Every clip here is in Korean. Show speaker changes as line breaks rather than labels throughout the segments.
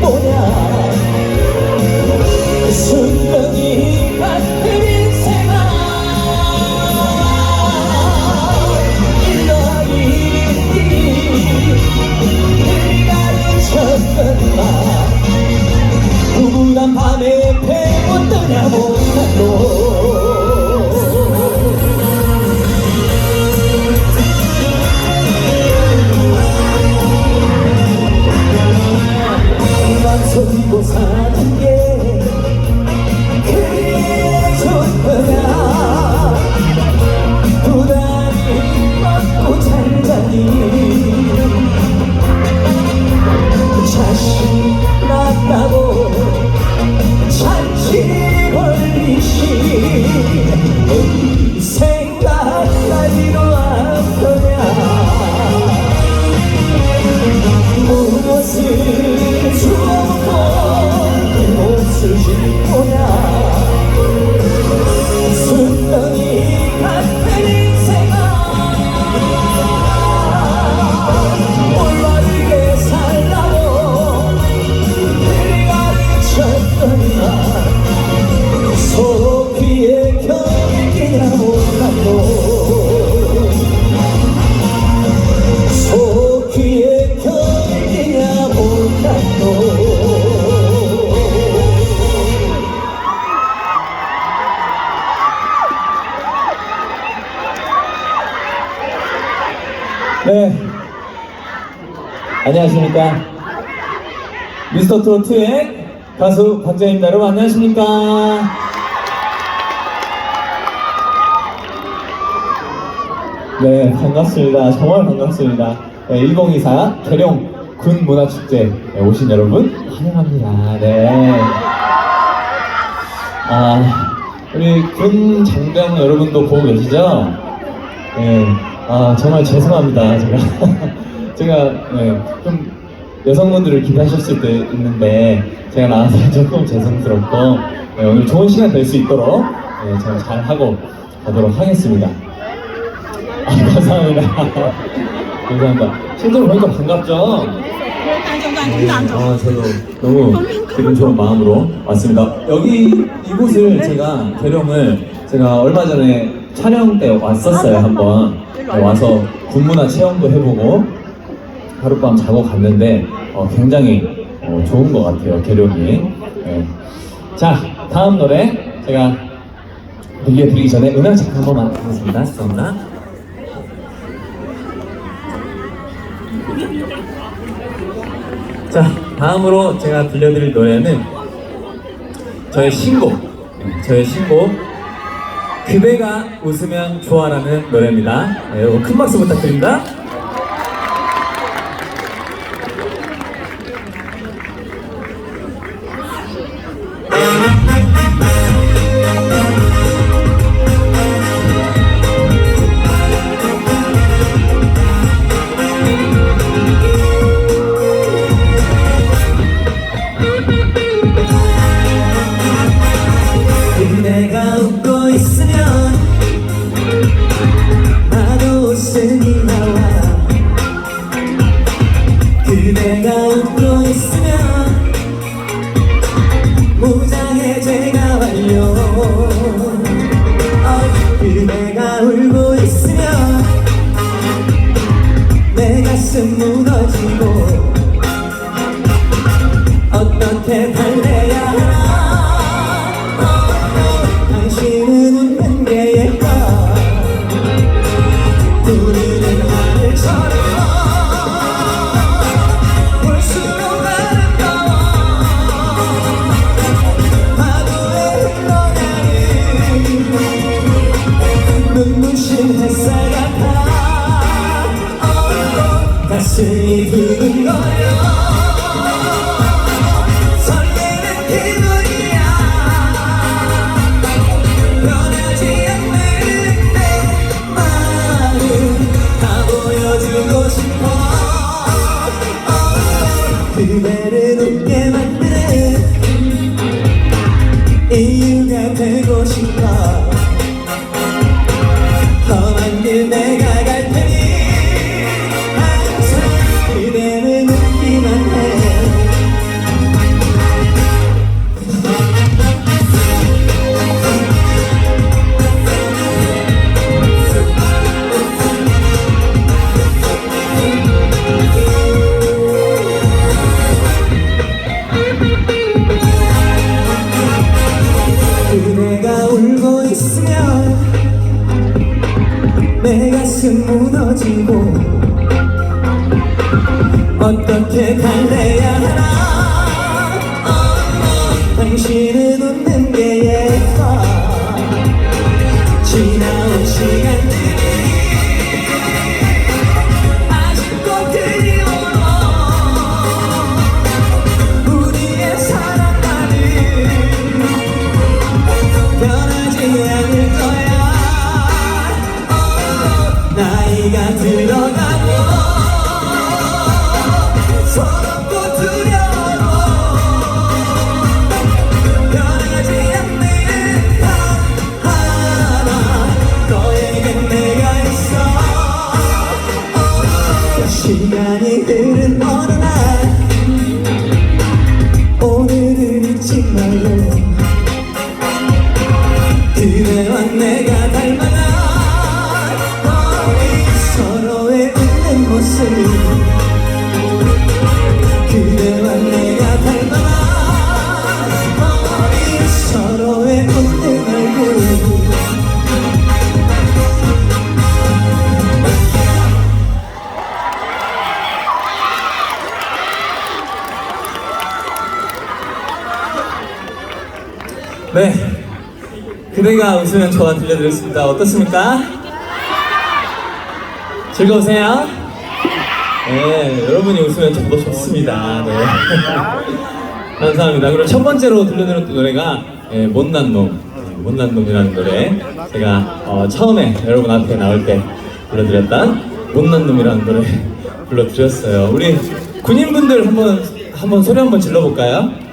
뭐냐 미스터 트로트의 가수 박재입니다. 여러분 안녕하십니까. 네, 반갑습니다. 정말 반갑습니다. 네, 1024 계룡 군 문화축제 네, 오신 여러분 환영합니다. 네. 아, 우리 군 장병 여러분도 보고 계시죠? 네. 아, 정말 죄송합니다. 제가. 제가, 네, 좀 여성분들을 기대하셨을 때 있는데, 제가 나와서 조금 죄송스럽고, 네, 오늘 좋은 시간 될 수 있도록, 네, 제가 잘 하고 가도록 하겠습니다. 아, 감사합니다. 감사합니다. 실제로 보니까 반갑죠? 네, 아, 저도 너무 기분 좋은 마음으로 왔습니다. 여기 이곳을 제가 계룡을 제가 얼마 전에 촬영 때 왔었어요 한번 네, 와서 군문화 체험도 해보고 하룻밤 자고 갔는데 어, 굉장히 어, 좋은 것 같아요 계룡이. 네. 자 다음 노래 제가 들려드리기 전에 음악 체크 한 번만 하겠습니다. 죄송합니다. 자, 다음으로 제가 들려드릴 노래는 저의 신곡, 네, 저의 신곡 그대가 웃으면 좋아라는 노래입니다. 네, 여러분 큰 박수 부탁드립니다. 내. 시간대 그대와 내가 닮아나 거의 서로의 웃는 모습. 그대와 내가 닮아나 거의 서로의 웃는 네. 그대가 웃으면 좋아 들려드렸습니다. 어떻습니까? 즐거우세요? 네, 여러분이 웃으면 저도 좋습니다. 네. 감사합니다. 그리고 첫 번째로 들려드렸던 노래가 예, 못난 놈, 예, 못난 놈이라는 노래. 제가 어, 처음에 여러분 앞에 나올 때 불러드렸던 못난 놈이라는 노래 불러드렸어요. 우리 군인분들 한번 한번 소리 한번 질러볼까요?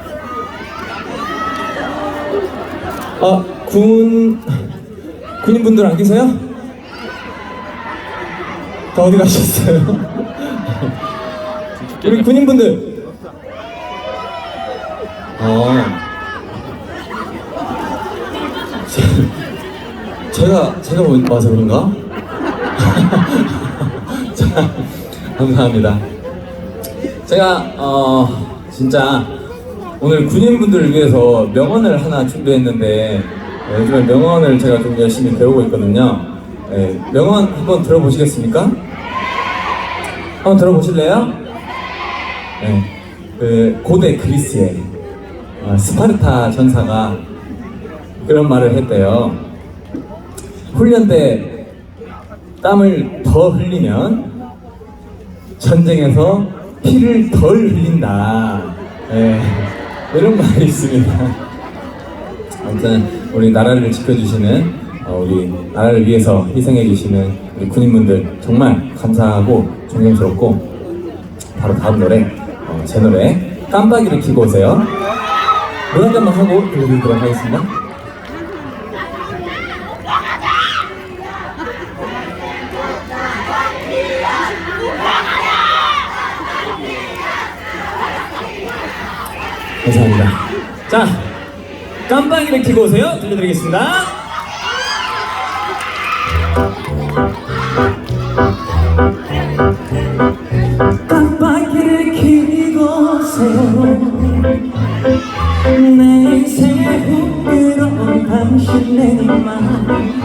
아, 군 군인분들 안 계세요? 다 어디 가셨어요? 우리 군인분들. 어. 제- 제가 제가 뭐- 와서 그런가? 자, 감사합니다. 제가 어 진짜 오늘 군인분들을 위해서 명언을 하나 준비했는데 어, 요즘에 명언을 제가 좀 열심히 배우고 있거든요. 네, 명언 한번 들어보시겠습니까? 한번 들어보실래요? 네, 그 고대 그리스의 어, 스파르타 전사가 그런 말을 했대요. 훈련 때 땀을 더 흘리면 전쟁에서 피를 덜 흘린다. 네, 이런 말이 있습니다. 아무튼 우리 나라를 지켜주시는 어, 우리 나라를 위해서 희생해주시는 우리 군인분들 정말 감사하고 존경스럽고 바로 다음 노래 어, 제 노래 깜빡이를 켜고 오세요. 노래 한 잔만 하고 들려드리도록 하겠습니다. 감사합니다. 자, 깜빡이를 켜고 오세요. 들려드리겠습니다. 깜빡이를 켜고 오세요. 내 인생에 훅 들어온 당신의 맘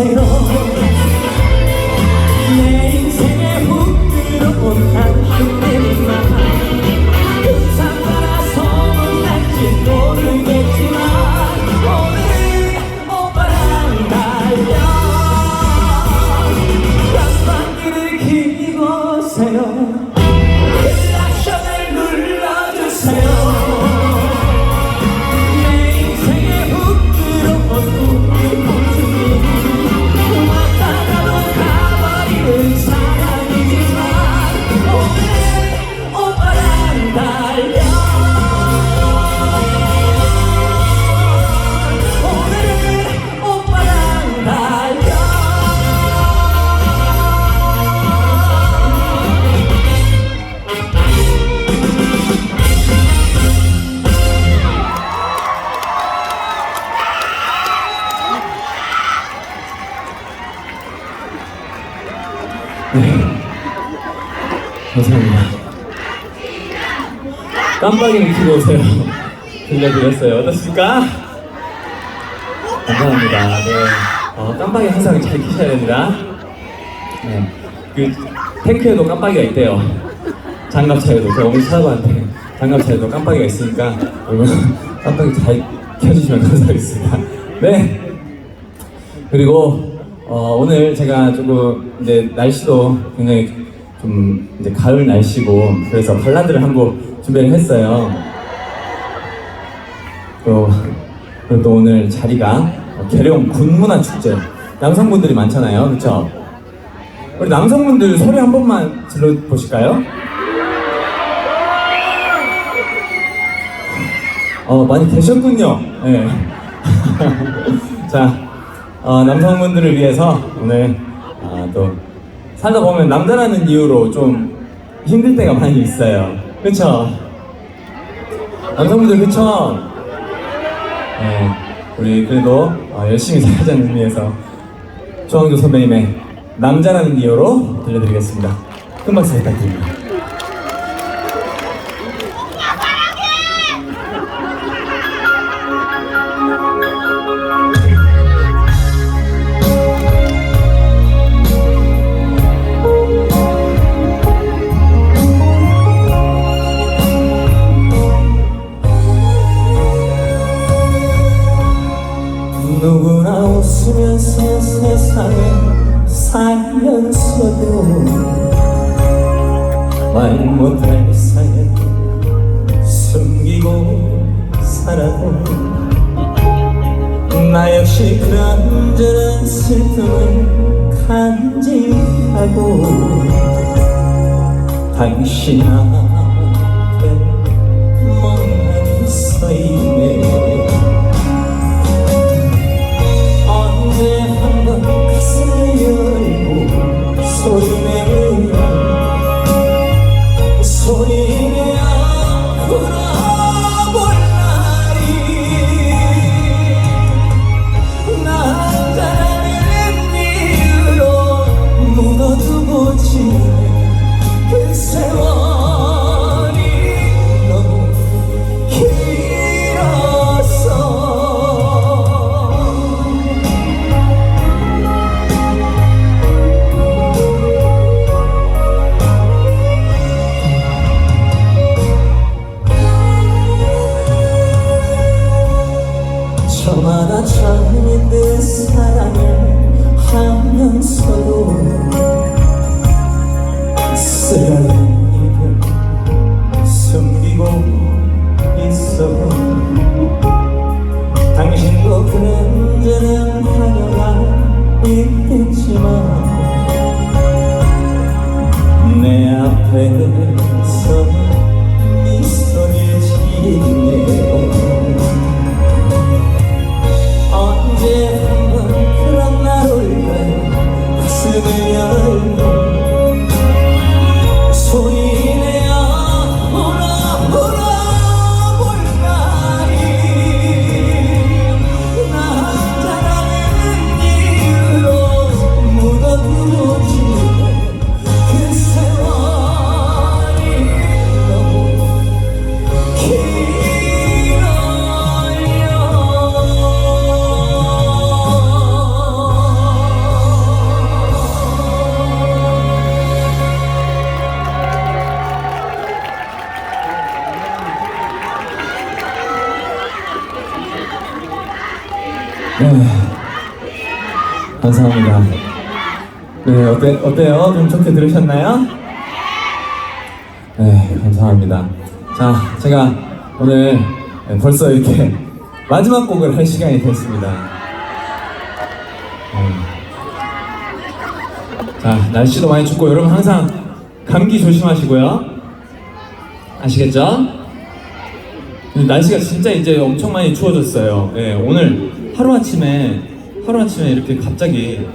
오세요 깜빡이를 켜고 오세요. 들려드렸어요. 어떻습니까? 감사합니다. 네. 어, 깜빡이 항상 잘 켜셔야 됩니다. 네. 그, 탱크에도 깜빡이가 있대요. 장갑 차에도. 제가 오늘 사과한테 장갑 차에도 깜빡이가 있으니까 여러분 깜빡이 잘 켜주시면 감사하겠습니다. 네. 그리고 어, 오늘 제가 조금 이제 날씨도 굉장히 좀 이제 가을 날씨고 그래서 발라드를 한 곡 준비를 했어요. 또 그리고 또 오늘 자리가 어, 계룡 군문화 축제 남성분들이 많잖아요, 그렇죠? 우리 남성분들 소리 한 번만 질러 보실까요? 어 많이 계셨군요. 네. 자, 어, 남성분들을 위해서 오늘 아, 또 살다 보면 남자라는 이유로 좀 힘들 때가 많이 있어요. 그쵸? 남성분들 그쵸? 네, 우리 그래도 어, 열심히 살자는 의미에서 조항조 선배님의 남자라는 이유로 들려드리겠습니다. 큰 박수 부탁드립니다. 세상에 살면서도 말 못할 사연 숨기고 살아도 나 역시 그런저런 슬픔을 간직하고 당신 앞 어때, 어때요? 좀 좋게 들으셨나요? 네, 감사합니다. 자, 제가 오늘 벌써 이렇게 마지막 곡을 할 시간이 됐습니다. 음. 자, 날씨도 많이 춥고 여러분 항상 감기 조심하시고요. 아시겠죠? 날씨가 진짜 이제 엄청 많이 추워졌어요. 예, 오늘 하루 아침에 하루 아침에 이렇게 갑자기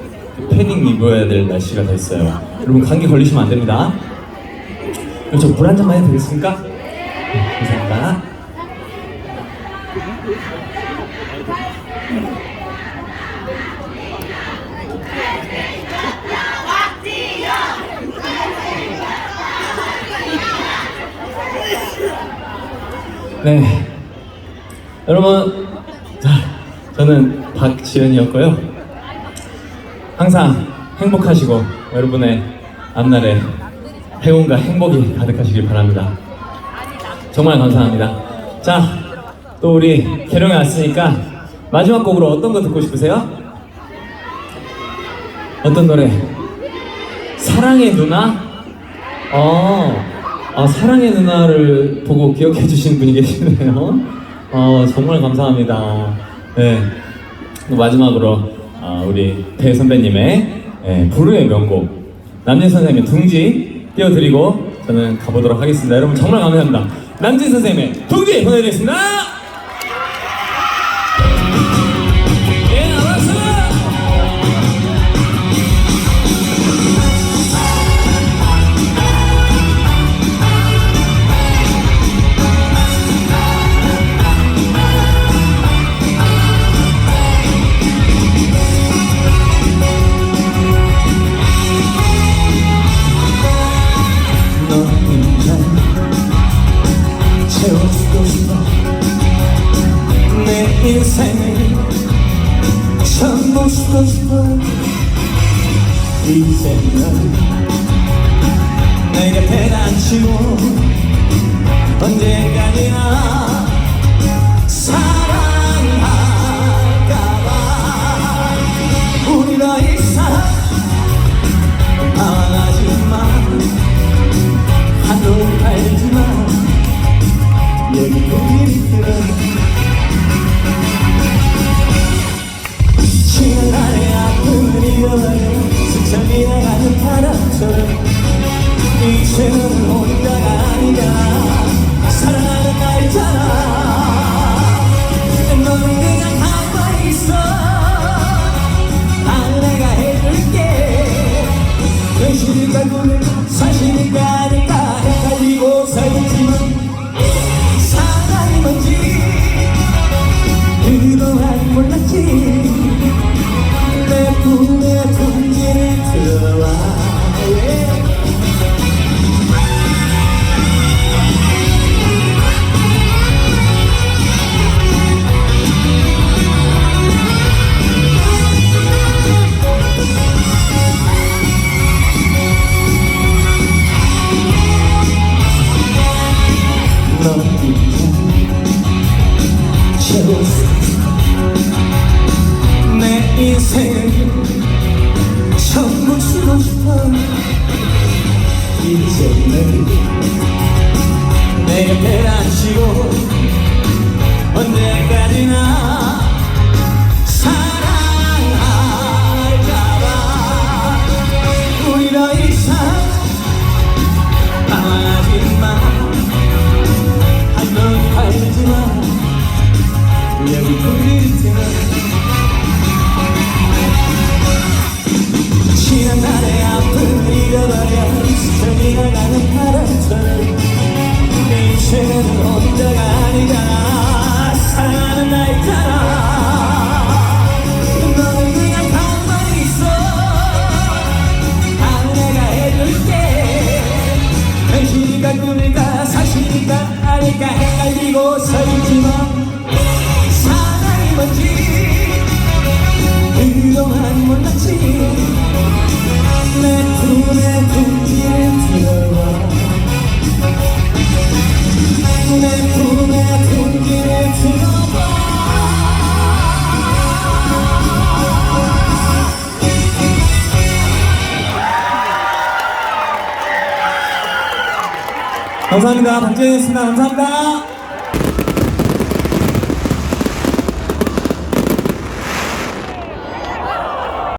패닝 입어야 될 날씨가 됐어요. 여러분 감기 걸리시면 안 됩니다. 그렇죠? 저물 한 잔만 해도 되겠습니까? 감사합니다. 네. 여러분, 자, 저는 박지현이었고요. 항상 행복하시고 여러분의 앞날에 행운과 행복이 가득하시길 바랍니다. 정말 감사합니다. 자, 또 우리 개령이 왔으니까 마지막 곡으로 어떤 거 듣고 싶으세요? 어떤 노래? 사랑의 누나? 어, 아, 사랑의 누나를 보고 기억해 주신 분이 계시네요. 어, 정말 감사합니다. 네. 또 마지막으로, 아, 우리 배 선배님의 예, 부르의 명곡, 남진 선생님의 둥지 띄워드리고 저는 가보도록 하겠습니다. 여러분 정말 감사합니다. 남진 선생님의 둥지 보내드리겠습니다. 내 곁에 앉히고 언제까지나 사랑할까봐 우리 더 이상 방황하지마. 한눈 팔지마 여기 들어 지난 날의 아픔을 잃어버려 스쳐 지나가는 바람처럼 사실일까 아닐까 헷갈리고 서있 감사합니다. 박재현이었습니다. 감사합니다.